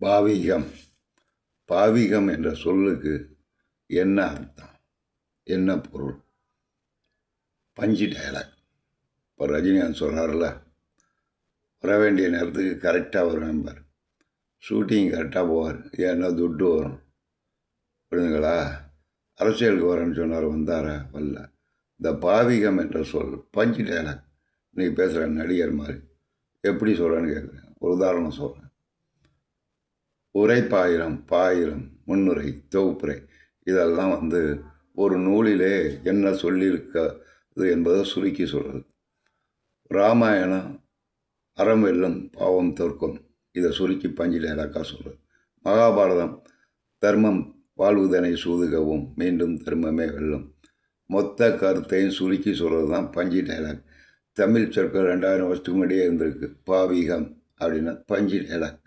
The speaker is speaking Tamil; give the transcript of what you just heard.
பாவிகம். பாவிகம் என்ற சொல்லுக்கு என்ன அர்த்தம்? என்ன பொருள்? பஞ்சு டயலாக் இப்போ ரஜினிகாந்த் சொல்கிறார்ல வர வேண்டிய நேரத்துக்கு கரெக்டாக வருவேன் பார். ஷூட்டிங் கரெக்டாக போவார். ஏன்னா துட்டு வரும். புரியுதுங்களா அரசியலுக்கு வரேன்னு சொன்னார் வந்தாரா? வரல. இந்த பாவிகம் என்ற சொல் பஞ்சு டயலாக் இன்றைக்கி பேசுகிற நடிகர் மாதிரி. எப்படி சொல்கிறேன்னு கேட்குறேன். ஒரு உதாரணம் சொல்கிறேன் உரைப்பாயிரம் பாயிரம் முன்னுரை தொகுப்புரை. இதெல்லாம் வந்து ஒரு நூலிலே என்ன சொல்லியிருக்கிறது என்பதை சுருக்கி சொல்கிறது ராமாயணம் அறம் வெல்லும் பாவம் தோற்கும். இதை சுருக்கி பஞ்சில் இலக்கா சொல்கிறது மகாபாரதம் தர்மம் வாழ்வுதனை சூதுகவும் மீண்டும் தர்மமே வெல்லும். மொத்த கருத்தையும் சுருக்கி சொல்கிறது தான் பஞ்சு டைலாக் தமிழ் சொற்கள் ரெண்டாயிரம் வருஷத்துக்கு முன்னாடியே இருந்திருக்கு. பாவிகம் அப்படின்னா பஞ்சு டைலாக்